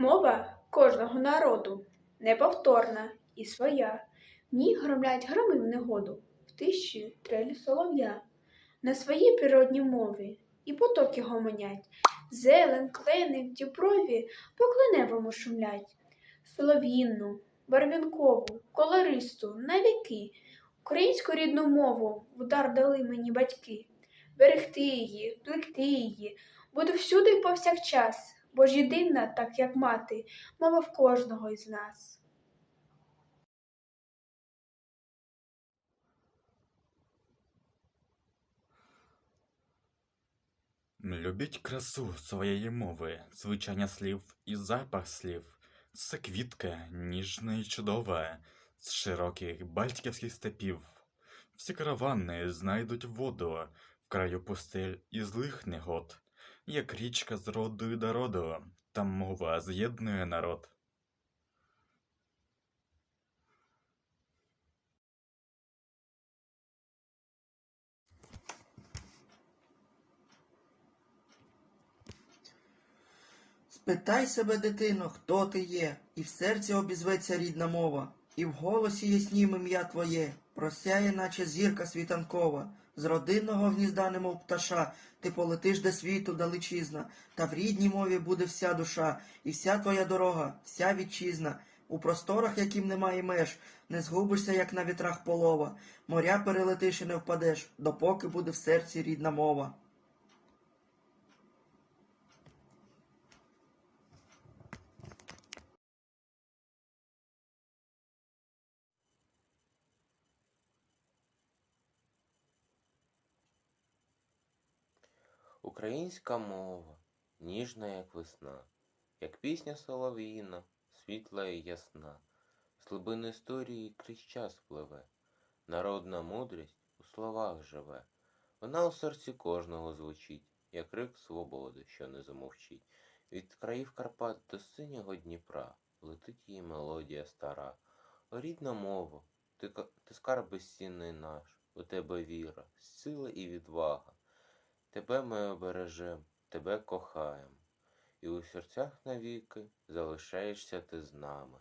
Мова кожного народу неповторна і своя. В ній громлять громи в негоду, в тиші трелі солов'я. На своїй природній мові і потоки гомонять. Зелен, клени в діброві по кленевому шумлять. Солов'їнну, барвінкову, колористу, навіки. Українську рідну мову в дар дали мені батьки. Берегти її, плекти її, буду всюди й повсякчас, бо ж єдина, так як мати, мова в кожного із нас. Любіть красу своєї мови, звучання слів і запах слів. Це квітка ніжна і чудова, з широких балтських степів. Всі каравани знайдуть воду в краю пустель і злих негод, як річка з роду до роду, там мова з'єднує народ. Спитай себе, дитино, хто ти є, і в серці обізветься рідна мова, і в голосі яснім ім'я твоє, просяє, наче зірка світанкова. З родинного гнізда, немов пташа, ти полетиш до світу далечізна, та в рідній мові буде вся душа, і вся твоя дорога, вся вітчизна. У просторах, яким немає меж, не згубишся, як на вітрах полова, моря перелетиш і не впадеш, допоки буде в серці рідна мова. Українська мова, ніжна, як весна, як пісня солов'їна, світла і ясна, з глибин історії крізь час пливе, народна мудрість у словах живе, вона у серці кожного звучить, як крик свободи, що не замовчить. Від країв Карпат до синього Дніпра летить її мелодія стара. О, рідна мова, ти, ти скарб безцінний наш, у тебе віра, сила і відвага. Тебе ми обережем, тебе кохаєм, і у серцях навіки залишаєшся ти з нами.